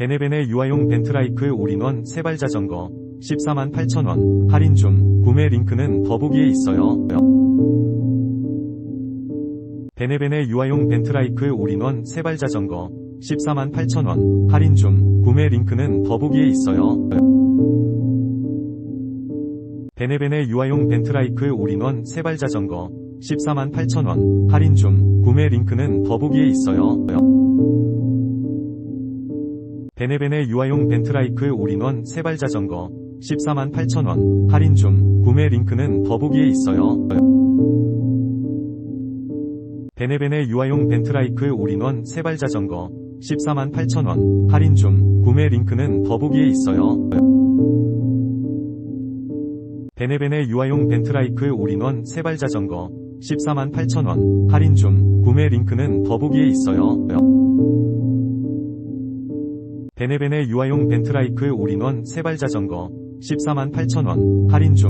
베네베네 유아용 벤트라이크 올인원 세발 자전거 14만 8천원 할인 중 구매 링크는 더보기에 있어요. 베네베네 유아용 벤트라이크 올인원 세발 자전거 14만 8천원 할인 중 구매 링크는 더보기에 있어요. 베네베네 유아용 벤트라이크 올인원 세발 자전거 14만 8천원 할인 중 구매 링크는 더보기에 있어요. 베네베네 유아용 벤트라이크 올인원 세발 자전거 14만 8천원 할인 중 구매 링크는 더보기에 있어요. 베네베네 유아용 벤트라이크 올인원 세발 자전거 14만 8천원 할인 중 구매 링크는 더보기에 있어요. 베네베네 유아용 벤트라이크 올인원 세발 자전거 14만 8천원 할인 중 구매 링크는 더보기에 있어요. 베네베네 유아용 벤트라이크 올인원 세발 자전거 14만 8천원 할인 중